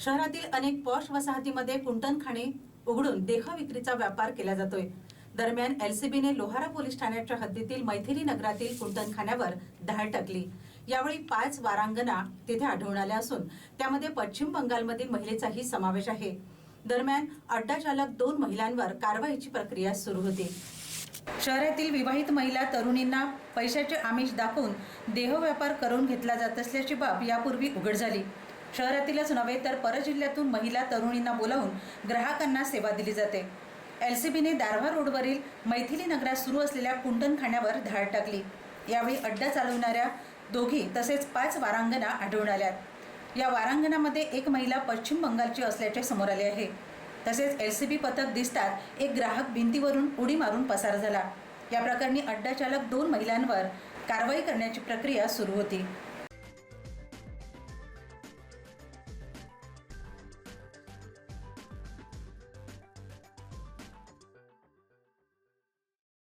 शहरातील अनेक पॉश वसाहतीमध्ये कुंटनखाणे उघडून देह विक्रीचा व्यापार केला जातोय. दरम्यान एलसीबीने लोहारा पोलीस ठाण्याच्या हद्दीतील मैथिली नगरातील कुंटनखान्यावर धाड टाकली. यावेळी पाच वारांगणा तिथे आढळून आल्या असून त्यामध्ये पश्चिम बंगालमधील महिलेचाही समावेश आहे. दरम्यान अड्डा चालक दोन महिलांवर कारवाईची प्रक्रिया सुरू होती. शहरातील विवाहित महिला तरुणींना पैशाचे आमिष दाखवून देहव्यापार करून घेतला जात असल्याची बाब यापूर्वी उघड झाली. शहरातीलच नव्हे तर परजिल्ह्यातून महिला तरुणींना बोलावून ग्राहकांना सेवा दिली जाते. एल सी बीने दारव्हा रोडवरील मैथिली नगरात सुरू असलेल्या कुंडनखान्यावर धाड टाकली. यावेळी अड्डा चालवणाऱ्या दोघी तसेच पाच वारांगणा आढळून आल्यात. या वारांगणामध्ये एक महिला पश्चिम बंगालची असल्याचे समोर आले आहे. तसेच एल सी बी पथक दिसतात एक ग्राहक भिंतीवरून उडी मारून पसार झाला. या प्रकरणी अड्डा चालक दोन महिलांवर कारवाई करण्याची प्रक्रिया सुरू होती.